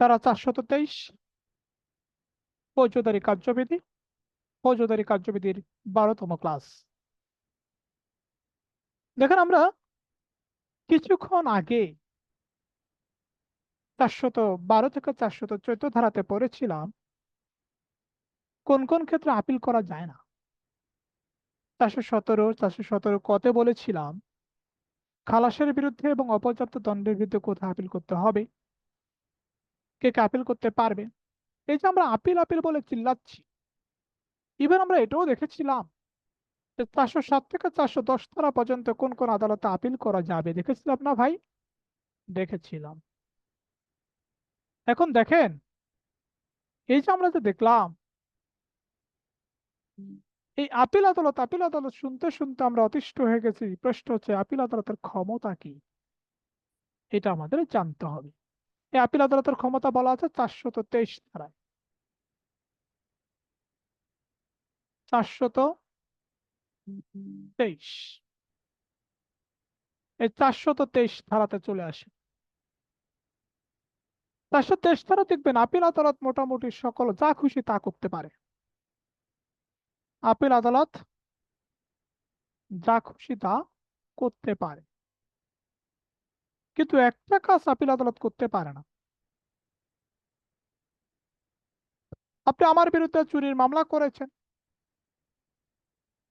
তারা চারশত তেইশ। ফৌজদারি কার্যবিধি, ফৌজদারি কার্যবিধির বারোতম ক্লাস। দেখেন আমরা কিছুক্ষণ আগে চারশত বারো থেকে চারশত চোদ্দ ধারাতে পড়েছিলাম, কোন কোন ক্ষেত্রে আপিল করা যায় না। চারশো সতেরো চারশো সতেরো কতে বলেছিলাম, খালাসের বিরুদ্ধে এবং অপর্যাপ্ত দণ্ডের বিরুদ্ধে কোথায় আপিল করতে হবে? কে আপিল করতে পারবে। এই যে আমরা আপিল আপিল বলে চিল্লাচ্ছি। ইভেন আমরা এটাও দেখেছিলাম চারশো সাত থেকে চারশো দশ ধারা পর্যন্ত কোন কোন আদালতে আপিল করা যাবে। দেখেছিলাম না ভাই? দেখেছিলাম। এখন দেখেন, এই যে আমরা যে দেখলাম, এই আপিল আদালত আপিল আদালত শুনতে শুনতে আমরা অতিষ্ঠ হয়ে গেছি। প্রশ্ন হচ্ছে আপিল আদালতের ক্ষমতা কি? এটা আমাদের জানতে হবে। এই আপিল আদালতের ক্ষমতা বলা আছে চারশত তেইশ ধারায়। চারশত তেইশ। এই চারশত তেইশ ধারাতে চলে আসে। চারশো তেইশ ধারা দেখবেন আপিল আদালত মোটামুটি সকল যা খুশি তা করতে পারে। আপিল আদালত যা খুশি তা করতে পারে। কিন্তু একটা কাজ আপিল আদালত করতে পারে না। আপনি আমার বিরুদ্ধে চুরির মামলা করেছেন।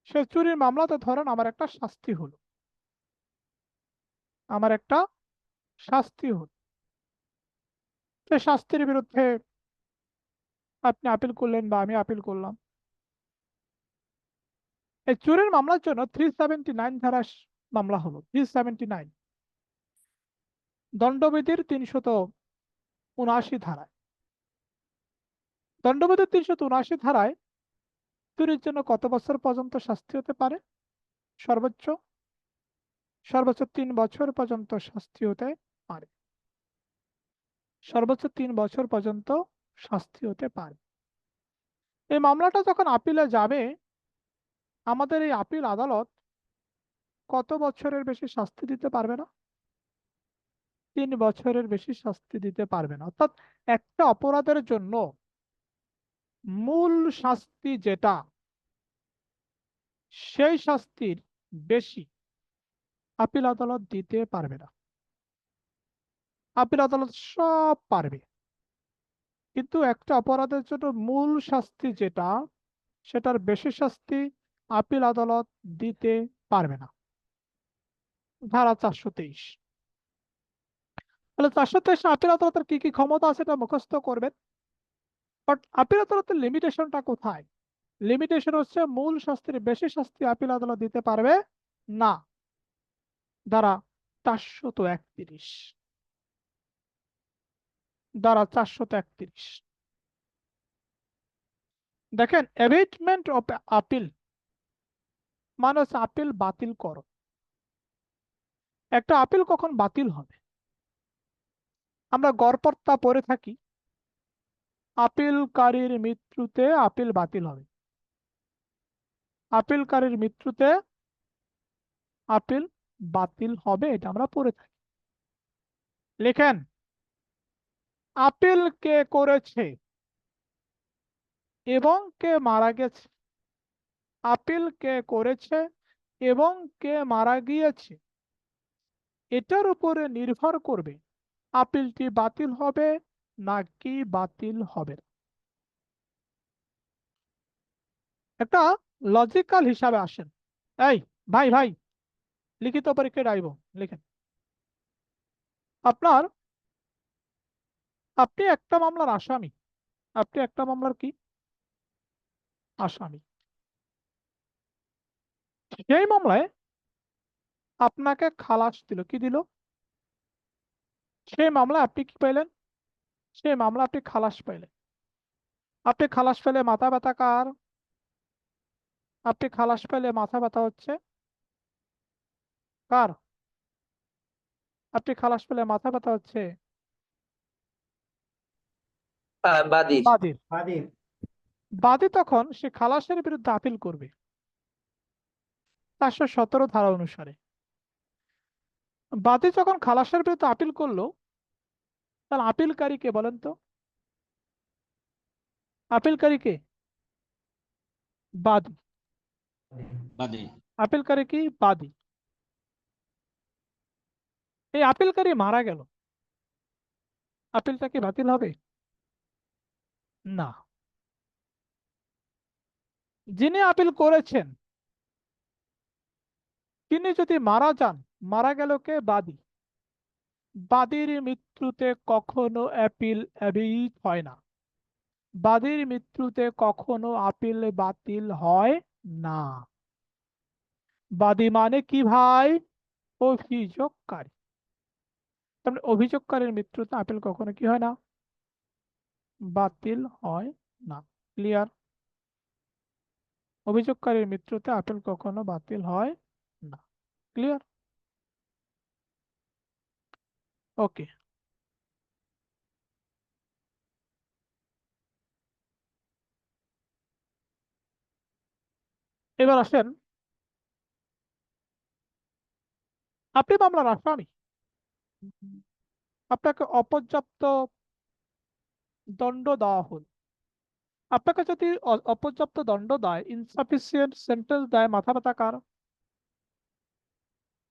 সে চুরির মামলাতে ধরেন আমার একটা শাস্তি হলো। আমার একটা শাস্তি হলো। সে শাস্তির বিরুদ্ধে আপনি আপিল করলেন বা আমি আপিল করলাম। এই চুরির মামলার জন্য থ্রি সেভেন্টি নাইন ধারা মামলা হলো থ্রি সেভেন্টি নাইন দণ্ডবিধির তিনশত উনআশি ধারায়। দণ্ডবিধির তিনশত উনআশি ধারায় চুরির জন্য কত বছর পর্যন্ত শাস্তি হতে পারে? সর্বোচ্চ সর্বোচ্চ তিন বছর পর্যন্ত শাস্তি হতে পারে। সর্বোচ্চ তিন বছর পর্যন্ত শাস্তি হতে পারে। এই মামলাটা যখন আপিলে যাবে, আমাদের এই আপিল আদালত কত বছরের বেশি শাস্তি দিতে পারবে না? তিন বছরের বেশি শাস্তি দিতে পারবে না। অর্থাৎ একটা অপরাধের জন্য মূল শাস্তি যেটা, সেই শাস্তির বেশি আপিল আদালত দিতে পারবে না। আপিল আদালত সব পারবে। কিন্তু একটা অপরাধের জন্য মূল শাস্তি যেটা, সেটার বেশি শাস্তি আপিল আদালত দিতে পারবে না। ধারা চারশো তেইশ। তাহলে চারশো তেইশ আপিল আদালতের কি কি ক্ষমতা আছে এটা মুখস্থ করবেন? বাট আপিল আদালতের লিমিটেশনটা কোথায়? লিমিটেশন হচ্ছে মূল শাস্তির বেশি শাস্তি আপিল আদালত দিতে পারবে? না। দ্বারা চারশত একত্রিশ। দ্বারা চারশত একত্রিশ। দেখেন অ্যাবেটমেন্ট অফ আপিল মানে আপিল বাতিল করো। একটা আপিল কখন বাতিল হবে? আমরা গড়পত্তা পড়ে থাকি। আপিলকারীর মৃত্যুতে আপিল বাতিল হবে। আপিলকারীর মৃত্যুতে আপিল বাতিল হবে এটা আমরা পড়ে থাকি। লেখেন, আপিল কে করেছে এবং কে মারা গেছে? আপিল কে করেছে এবং কে মারা গিয়েছে? এটার উপরে নির্ভর করবে আপিলটি বাতিল হবে নাকি বাতিল হবে একটা লজিক্যাল হিসাবে আসেন। এই, ভাই ভাই, লিখিত পরীক্ষায় আইব লিখেন। আপনার, আপনি একটা মামলার আসামি। আপনি একটা মামলার কি? আসামি। সেই মামলায় আপনাকে খালাস দিল, কি দিল? সেই মামলা আপনি কি পাইলেন? সেই মামলা আপনি খালাস পাইলেন। আপনি খালাস পেলে মাথা ব্যথা কার? আপনি খালাস পেলে মাথা ব্যথা হচ্ছে কার? আপনি খালাস পেলে মাথা ব্যথা হচ্ছে বাদীর। বাদী তখন সে খালাসের বিরুদ্ধে আপিল করবে। চারশো সতেরো ধারা অনুসারে। বাদী যখন খালাসের বিরুদ্ধে আপিল করল তাহলে আপিলকারী কে বলেন তো? আপিলকারী কে? বাদী। বাদে। আপিলকারী কি? বাদী। এই আপিলকারী মারা গেল। আপিলটা কি বাতিল হবে? না। যিনি আপিল করেছেন তিনি যদি মারা যান মারা গেল কে? বাদী। বাদীর মৃত্যুতে কখনো অ্যাপিল অ্যাবিট হয় না। বাদীর মৃত্যুতে কখনো আপিল বাতিল হয় না। বাদী মানে কি ভাই? অভিযোগকারী। মানে অভিযোগকারীর মৃত্যুতে আপিল কখনো কি হয় না? বাতিল হয় না। ক্লিয়ার? অভিযোগকারীর মৃত্যুতে আপিল কখনো বাতিল হয় না। ক্লিয়ার? ওকে এবার আসেন আপনি মামলার আসামি আপনাকে অপর্যাপ্ত দণ্ড দেওয়া হল আপনাকে যদি অপর্যাপ্ত দণ্ড দেয় ইনসাফিসিয়েন্ট সেন্টেন্স দেয় মাথা ব্যথা কার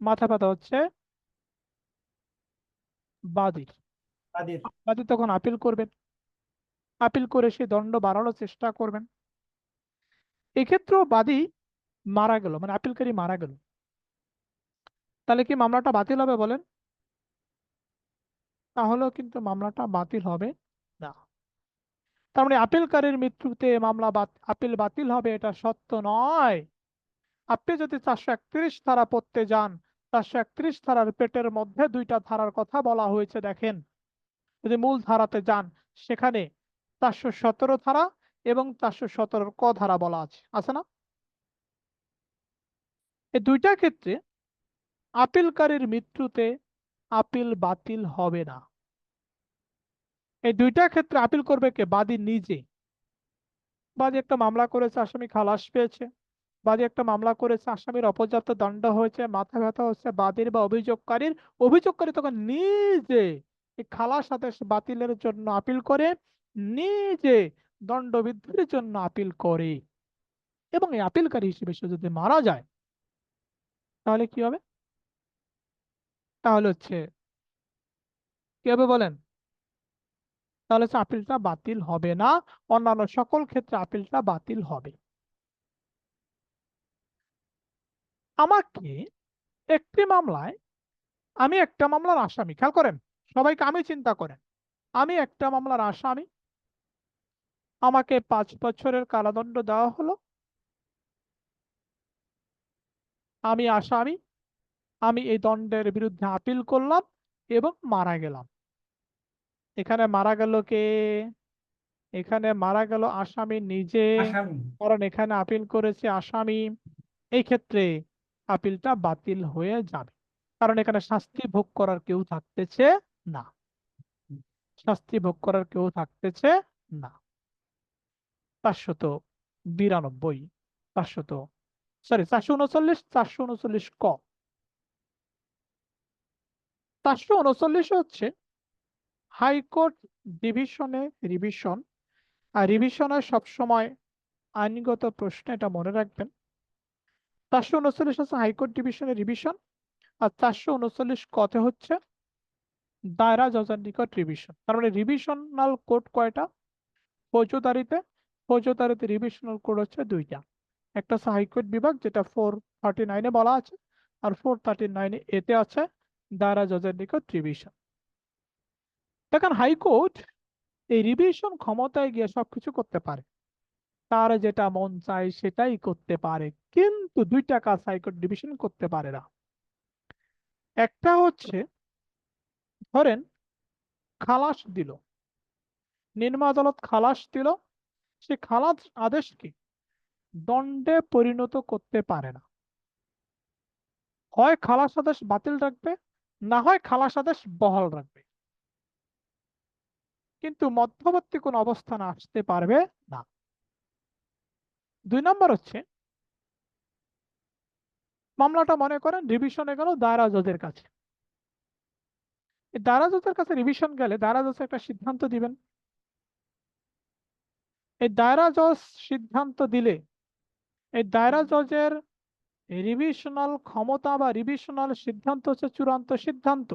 মাথা ব্যথা হচ্ছে বাদীর। বাদীর। বাদী তখন আপিল করবেন। আপিল করে সে দণ্ড বাড়ানোর চেষ্টা করবেন। এক্ষেত্রেও বাদী মারা গেল মানে আপিলকারী মারা গেল। তাহলে কি মামলাটা বাতিল হবে বলেন? তাহলেও কিন্তু মামলাটা বাতিল হবে না। তার মানে আপিলকারীর মৃত্যুতে মামলা আপিল বাতিল হবে এটা সত্য নয়। আপনি যদি চারশো একত্রিশ ধারা পড়তে যান চারশো একত্রিশ ধারার পেটের মধ্যে দুইটা ধারার কথা বলা হয়েছে, দেখেন। যদি মূল ধারাতে যান, সেখানে চারশো সতেরো ধারা এবং চারশো সতেরোর ক ধারা বলা আছে আছে না? এই দুইটা ক্ষেত্রে আপিলকারীর মৃত্যুতে আপিল বাতিল হবে না। এই দুইটা ক্ষেত্রে আপিল করবে কে? বাদী নিজে। বাদী একটা মামলা করেছে, আসামি খালাস পেয়েছে। বাদী একটা মামলা করেছে, আসামির অপর্যাপ্ত দণ্ড হয়েছে, মাথা ব্যথা হচ্ছে, বাদীর বা অভিযোগকারীর। অভিযোগকারী তখন নিজে খালাস আদেশ বাতিলের জন্য আপিল করে, নিজে দণ্ডবিধির জন্য আপিল করে। এবং এই আপিলকারী হিসেবে সে যদি মারা যায়, তাহলে কি হবে? তাহলে হচ্ছে, কি হবে বলেন? তাহলে আপিলটা বাতিল হবে না, অন্যান্য সকল ক্ষেত্রে আপিলটা বাতিল হবে। আমাকে একটি মামলায় আমি একটা মামলার আসামি খেয়াল করেন সবাইকে আমি চিন্তা করেন আমি একটা মামলার আসামি আমাকে পাঁচ বছরের কারাদণ্ড দেওয়া হলো। আমি আসামি আমি এই দণ্ডের বিরুদ্ধে আপিল করলাম এবং মারা গেলাম। এখানে মারা গেল কে? এখানে মারা গেল আসামি নিজে কারণ এখানে আপিল করেছে আসামি। এই ক্ষেত্রে আপিলটা বাতিল হয়ে যাবে। কারণ এখানে শাস্তি ভোগ করার কেউ থাকতেছে না। শাস্তি ভোগ করার কেউ থাকতেছে না। চারশত বিরানব্বই, চারশত সরি চারশো উনচল্লিশ চারশো উনচল্লিশ ক। চারশো উনচল্লিশ হচ্ছে হাইকোর্ট ডিভিশনে রিভিশন। আর রিভিশনে সবসময় আইনগত প্রশ্ন, এটা মনে রাখবেন চারশো উনচল্লিশ হচ্ছে হাইকোর্ট ডিভিশনের রিভিশন আর চারশো উনচল্লিশ কতে হচ্ছে দায়রা জজের নিকট রিভিশন তার মানে রিভিশনাল কোড কয়টা? ফৌজদারিতে ফৌজদারিতে রিভিশনাল কোড হচ্ছে দুইটা। একটা হচ্ছে হাইকোর্ট বিভাগ, যেটা ফোর থার্টি নাইনে বলা আছে, আর ফোর থার্টি নাইনে এতে আছে দায়রা জজের নিকট রিভিশন দেখেন হাইকোর্ট এই রিভিশন ক্ষমতায় গিয়ে সবকিছু করতে পারে। তার যেটা মন চায় সেটাই করতে পারে, কিন্তু দুইটা কাজ হাইকোর্ট ডিভিশন করতে পারে না। একটা হচ্ছে, ধরেন খালাস দিল, নিম্ন আদালত খালাস দিল, সে খালাস আদেশকে দণ্ডে পরিণত করতে পারে না। হয় খালাস আদেশ বাতিল রাখবে, না হয় খালাস আদেশ বহাল রাখবে। কিন্তু মধ্যবর্তী কোন অবস্থান আসতে পারবে না। দুই নম্বর হচ্ছে, মামলাটা মনে করেন রিভিশনে গেল দায়রা জজের কাছে। দায়রা জজের কাছে রিভিশন গেলে দায়রা জজ একটা সিদ্ধান্ত দিবেন। এই দায়রা জজ সিদ্ধান্ত দিলে, এই দায়রা জজের রিভিশনাল ক্ষমতা বা রিভিশনাল সিদ্ধান্ত হচ্ছে চূড়ান্ত সিদ্ধান্ত।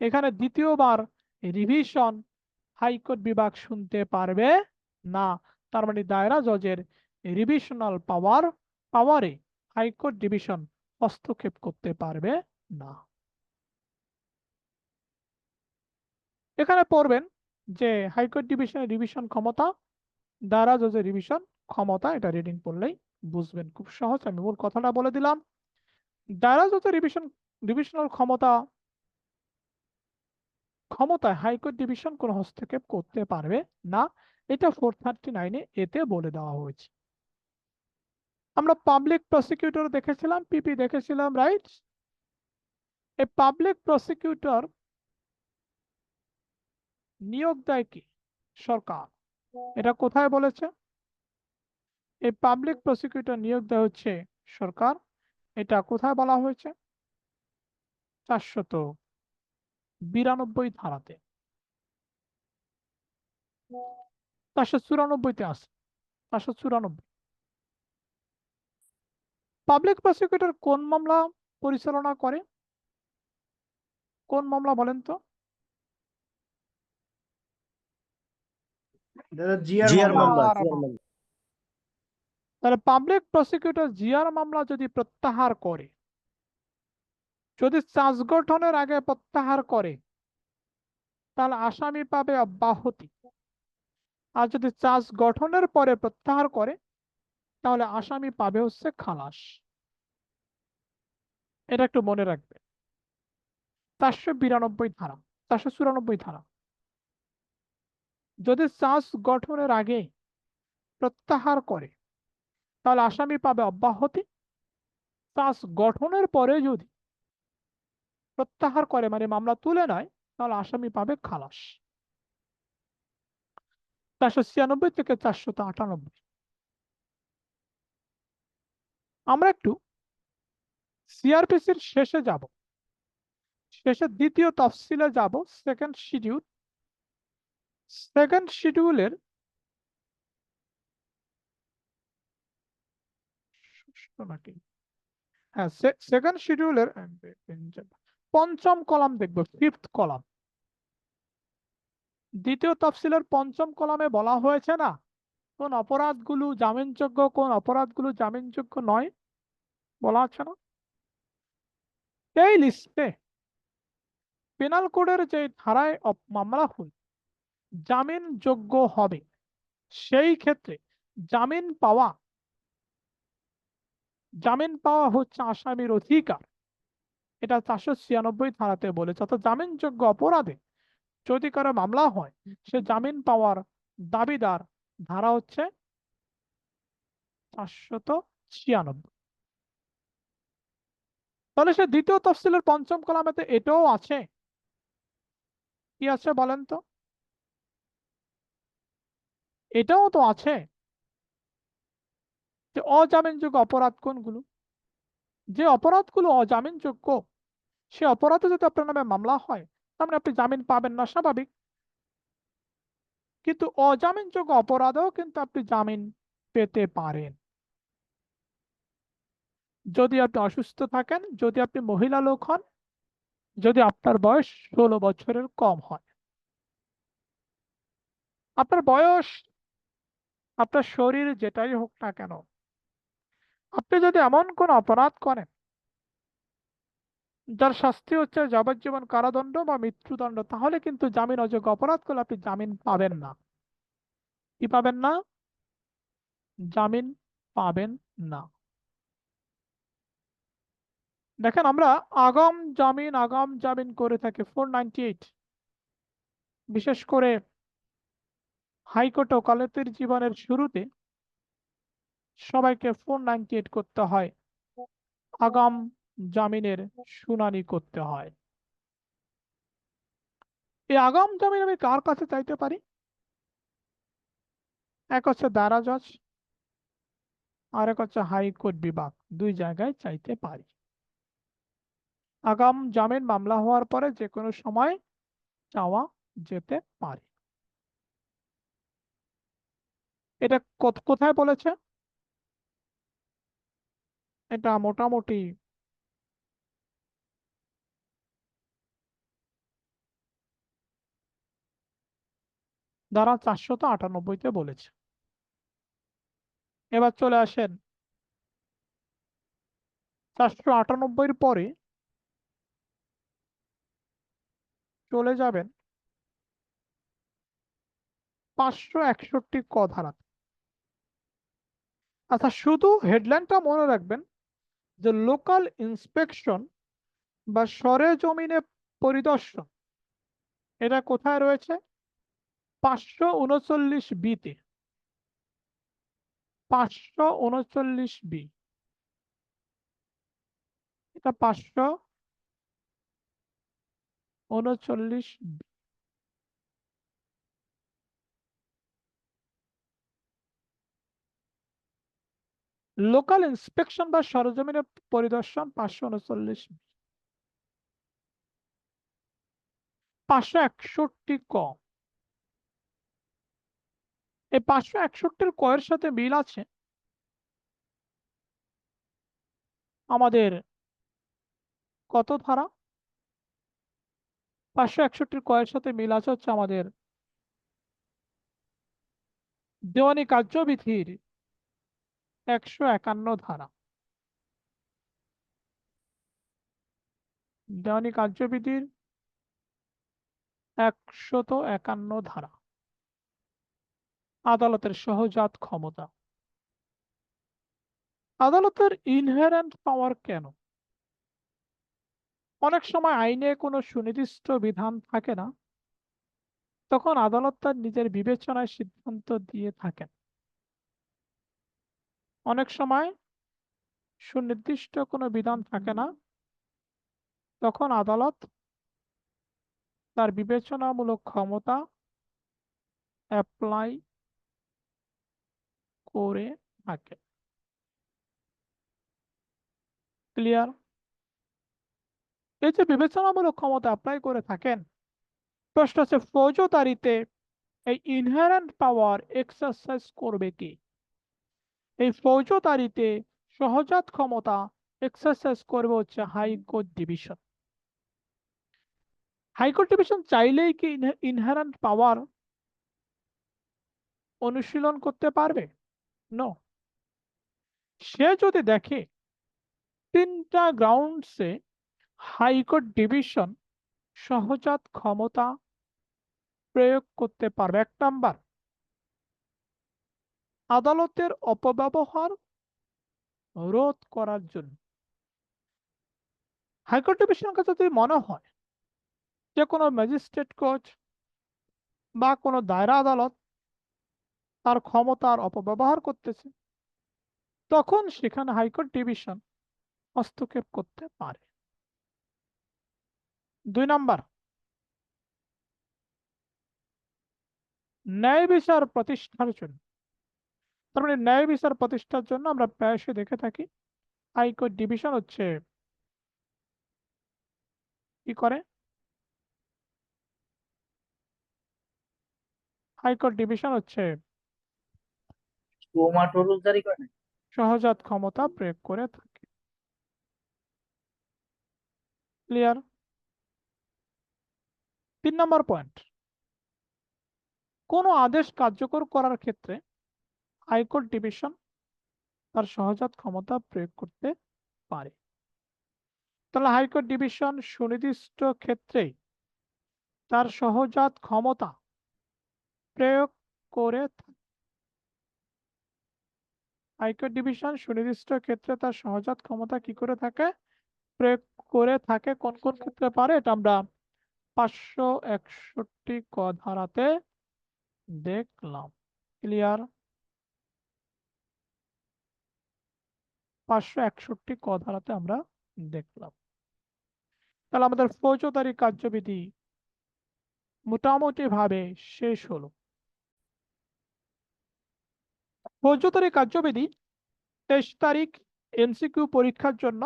এখানে দ্বিতীয়বার রিভিশন হাইকোর্ট বিভাগ শুনতে পারবে না। তার মানে দায়রা জজের রিভিশনাল পাওয়ার পাওয়ারে হাইকোর্ট ডিভিশন হস্তক্ষেপ করতে পারবে না। এখানে পড়বেন যে হাইকোর্ট ডিভিশনের রিভিশন ক্ষমতা দায়রা জজের রিভিশন ক্ষমতা, এটা রিডিং পড়লেই বুঝবেন। খুব সহজ, আমি মূল কথাটা বলে দিলাম। দায়রা জজের রিভিশন ডিভিশনাল ক্ষমতা, ক্ষমতায় হাইকোর্ট ডিভিশন কোনো হস্তক্ষেপ করতে পারবে না। এটা ফোর থার্টি নাইনে এতে বলে দেওয়া হয়েছে। আমরা পাবলিক প্রসিকিউটর দেখেছিলাম পিপি দেখেছিলাম রাইট এই পাবলিক প্রসিকিউটর নিয়োগ দেয় কি? সরকার। এটা কোথায় বলেছে? এই পাবলিক প্রসিকিউটর নিয়োগ দেওয়া হচ্ছে সরকার। এটা কোথায় বলা হয়েছে? চারশত বিরানব্বই ধারাতে। চারশো চুরানব্বইতে আছে। চারশো চুরানব্বই। পাবলিক প্রসিকিউটর কোন মামলা পরিচালনা করে? কোন মামলা বলেন তো। তাহলে পাবলিক প্রসিকিউটর জিআর মামলা যদি প্রত্যাহার করে যদি চার্জ গঠনের আগে প্রত্যাহার করে তাহলে আসামি পাবে অব্যাহতি। আর যদি চার্জ গঠনের পরে প্রত্যাহার করে তাহলে আসামি পাবে হচ্ছে খালাস। এটা একটু মনে রাখবে। চারশো বিরানব্বই ধারা, চারশো চুরানব্বই ধারা। যদি চার্জ গঠনের আগে প্রত্যাহার করে, তাহলে আসামি পাবে অব্যাহতি। চার্জ গঠনের পরে যদি প্রত্যাহার করে মানে মামলা তুলে নেয়, তাহলে আসামি পাবে খালাস। চারশো ছিয়ানব্বই থেকে চারশো আটানব্বই। আমরা একটু সিআরপিসির শেষে যাব। শেষে দ্বিতীয় তফসিলে যাব সেকেন্ড শিডিউল সেকেন্ড শিডিউলের নাকি? হ্যাঁ সেকেন্ড শিডিউলের পঞ্চম কলাম দেখব ফিফথ কলাম। দ্বিতীয় তফসিলের পঞ্চম কলামে বলা হয়েছে না, কোন অপরাধগুলো জামিনযোগ্য, কোন অপরাধগুলো জামিনযোগ্য নয়। বলা আছে না? এই লিস্টে পেনাল কোডের যে ধারায় মামলা হল জামিনযোগ্য হবে। সেই ক্ষেত্রে জামিন পাওয়া জামিন পাওয়া হচ্ছে আসামির অধিকার। এটা চারশো ছিয়ানব্বই ধারাতে বলেছে। অর্থাৎ জামিনযোগ্য অপরাধে যদি কারও মামলা হয়, সে জামিন পাওয়ার দাবিদার ধারা হচ্ছে চারশত ছিয়ানব্বই। তাহলে সে দ্বিতীয় তফসিলের পঞ্চম কলামেতে এটাও আছে। কি আছে বলেন তো? এটাও তো আছে। যে অজামিনযোগ্য অপরাধ কোনগুলো? যে অপরাধগুলো অজামিনযোগ্য সে অপরাধে যদি আপনার নামে মামলা হয়, তার মানে আপনি জামিন পাবেন না, স্বাভাবিক। কিন্তু অজামিনযোগ্য অপরাধেও কিন্তু আপনি জামিন পেতে পারেন। যদি আপনি অসুস্থ থাকেন, যদি আপনি মহিলা লোক হন, যদি আপনার বয়স ষোলো বছরের কম হয়। আপনার বয়স, আপনার শরীর যেটাই হোক না কেন, আপনি যদি এমন কোন অপরাধ করেন, যার শাস্তি হচ্ছে যাবজ্জীবন কারাদণ্ড বা মৃত্যুদণ্ড, তাহলে কিন্তু জামিন অযোগ্য অপরাধ করলে আপনি জামিন পাবেন না। কি পাবেন না? জামিন পাবেন না। দেখেন আমরা আগাম জামিন আগাম জামিন করে থাকি ফোর বিশেষ করে হাইকোর্ট ও ওকালতির জীবনের শুরুতে সবাইকে ফোর করতে হয়। আগাম জামিনের শুনানি করতে হয়। এই আগাম জামিন আমি কার কাছে চাইতে পারি? এক হচ্ছে দারা জজ আর এক হচ্ছে হাইকোর্ট বিভাগ। দুই জায়গায় চাইতে পারি। আগাম জামিন মামলা হওয়ার পরে যে কোনো সময় চাওয়া যেতে পারে। এটা কোথ- কোথায় বলেছে? এটা মোটামুটি ধারা চারশত আটানব্বইতে বলেছে। এবার চলে আসেন। চারশো আটানব্বইয়ের পরে চলে যাবেন। পাঁচশো একষট্টি ক ধারাতে আচ্ছা শুধু হেডলাইনটা মনে রাখবেন যে লোকাল ইন্সপেকশন বা সরে জমিনে পরিদর্শন, এটা কোথায় রয়েছে? পাঁচশো উনচল্লিশ বিতে পাঁচশো উনচল্লিশ বি। এটা পাঁচশো উনচল্লিশ লোকাল ইন্সপেকশন বা সরজমিনের পরিদর্শন পাঁচশো উনচল্লিশ পাঁচশো একষট্টি ক এই পাঁচশো একষট্টির কয়ের সাথে মিল আছে? আমাদের কত ধারা? পাঁচশো একষট্টির কয়ের সাথে মিল আছে হচ্ছে আমাদের দেওয়ানি কার্যবিধির একশো একান্ন ধারা। দেওয়ানি কার্যবিধির একশত একান্ন ধারা। আদালতের সহজাত ক্ষমতা। আদালতের ইনহেরেন্ট পাওয়ার কেন? অনেক সময় আইনে কোনো সুনির্দিষ্ট বিধান থাকে না। তখন আদালত তার নিজের বিবেচনায় সিদ্ধান্ত দিয়ে থাকেন। অনেক সময় সুনির্দিষ্ট কোনো বিধান থাকে না। তখন আদালত তার বিবেচনামূলক ক্ষমতা অ্যাপ্লাই করে থাকে। ক্লিয়ার এই যে বিবেচনামূলক ক্ষমতা অ্যাপ্লাই করে থাকেন, প্রশ্ন হচ্ছে ফৌজদারিতে এই ইনহারেন্ট পাওয়ার এক্সারসাইজ করবে কি? এই ফৌজদারিতে সহজাত ক্ষমতা এক্সারসাইজ করবে হচ্ছে হাইকোর্ট ডিভিশন হাইকোর্ট ডিভিশন চাইলেই কি ইনহারেন্ট পাওয়ার অনুশীলন করতে পারবে? নো সে যদি দেখে তিনটা গ্রাউন্ডসে হাইকোর্ট ডিভিশন সহজাত ক্ষমতা প্রয়োগ করতে পারবে। এক নাম্বার, আদালতের অপব্যবহার রোধ করার জন্য। হাইকোর্ট ডিভিশনের কাছে যদি মনে হয় যে কোনো ম্যাজিস্ট্রেট কোচ বা কোনো দায়রা আদালত তার ক্ষমতার অপব্যবহার করতেছে, তখন সেখানে হাইকোর্ট ডিভিশন হস্তক্ষেপ করতে পারে। দুই নাম্বার। ন্যায় বিচার প্রতিষ্ঠার জন্য। তার মানে ন্যায় বিচার প্রতিষ্ঠার জন্য আমরা প্রায়শই দেখে থাকি হাইকোর্ট ডিভিশন হচ্ছে কি করে? হাইকোর্ট ডিভিশন হচ্ছে সহজাত ক্ষমতা প্রয়োগ করে থাকে। ক্লিয়ার? তিন নম্বর পয়েন্ট কোনো আদেশ কার্যকর করার ক্ষেত্রে হাইকোর্ট ডিভিশন তার সহজাত ক্ষমতা প্রয়োগ করতে পারে। তাহলে হাইকোর্ট ডিভিশন সুনির্দিষ্ট ক্ষেত্রে তার সহজাত ক্ষমতা প্রয়োগ করে থাকে। হাইকোর্ট ডিভিশন সুনির্দিষ্ট ক্ষেত্রে তার সহজাত ক্ষমতা কি করে থাকে? প্রয়োগ করে থাকে। কোন কোন ক্ষেত্রে পারে? এটা আমরা পাঁচশো একষট্টি ক ধারাতে দেখলাম। ক্লিয়ার পাঁচশো একষট্টি ক ধারাতে আমরা দেখলাম। তাহলে আমাদের ফৌজদারি কার্যবিধি মোটামুটি ভাবে শেষ হলো। ফৌজদারি কার্যবিধি তেইশ তারিখ এমসিকিউ পরীক্ষার জন্য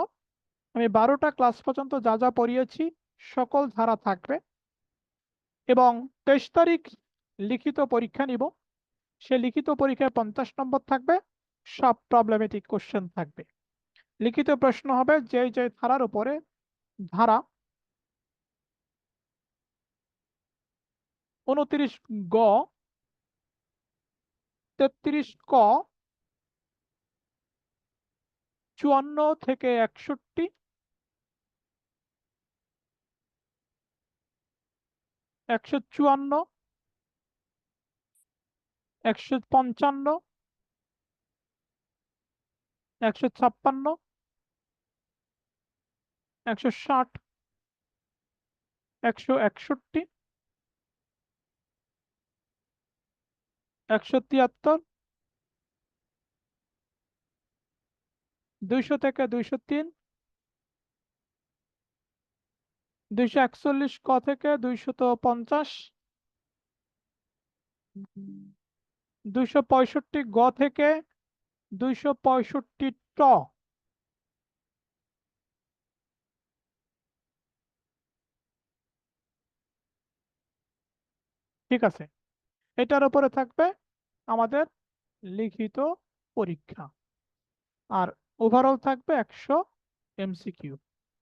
আমি বারোটা ক্লাস পর্যন্ত যা যা পড়িয়েছি সকল ধারা থাকবে। এবং তেইশ তারিখ লিখিত পরীক্ষা নিব। সে লিখিত পরীক্ষায় পঞ্চাশ নম্বর থাকবে, সব প্রবলেমেটিক কোশ্চেন থাকবে। লিখিত প্রশ্ন হবে যে যে ধারার উপরে ধারা উনত্রিশ গ, তেত্রিশ ক, চুয়ান্ন থেকে একষট্টি একশো চুয়ান্ন, একশো পঞ্চান্ন, একশো ছাপ্পান্ন, একশো ষাট, একশো একষট্টি, একশো তিয়াত্তর, দুইশো থেকে দুইশো তিন দুইশো একচল্লিশ ক থেকে দুইশত পঞ্চাশ। দুইশো পঁয়ষট্টি গ থেকে দুইশো পঁয়ষট্টি ট। ঠিক আছে? এটার উপরে থাকবে আমাদের লিখিত পরীক্ষা। আর ওভারঅল থাকবে একশো এমসিকিউ।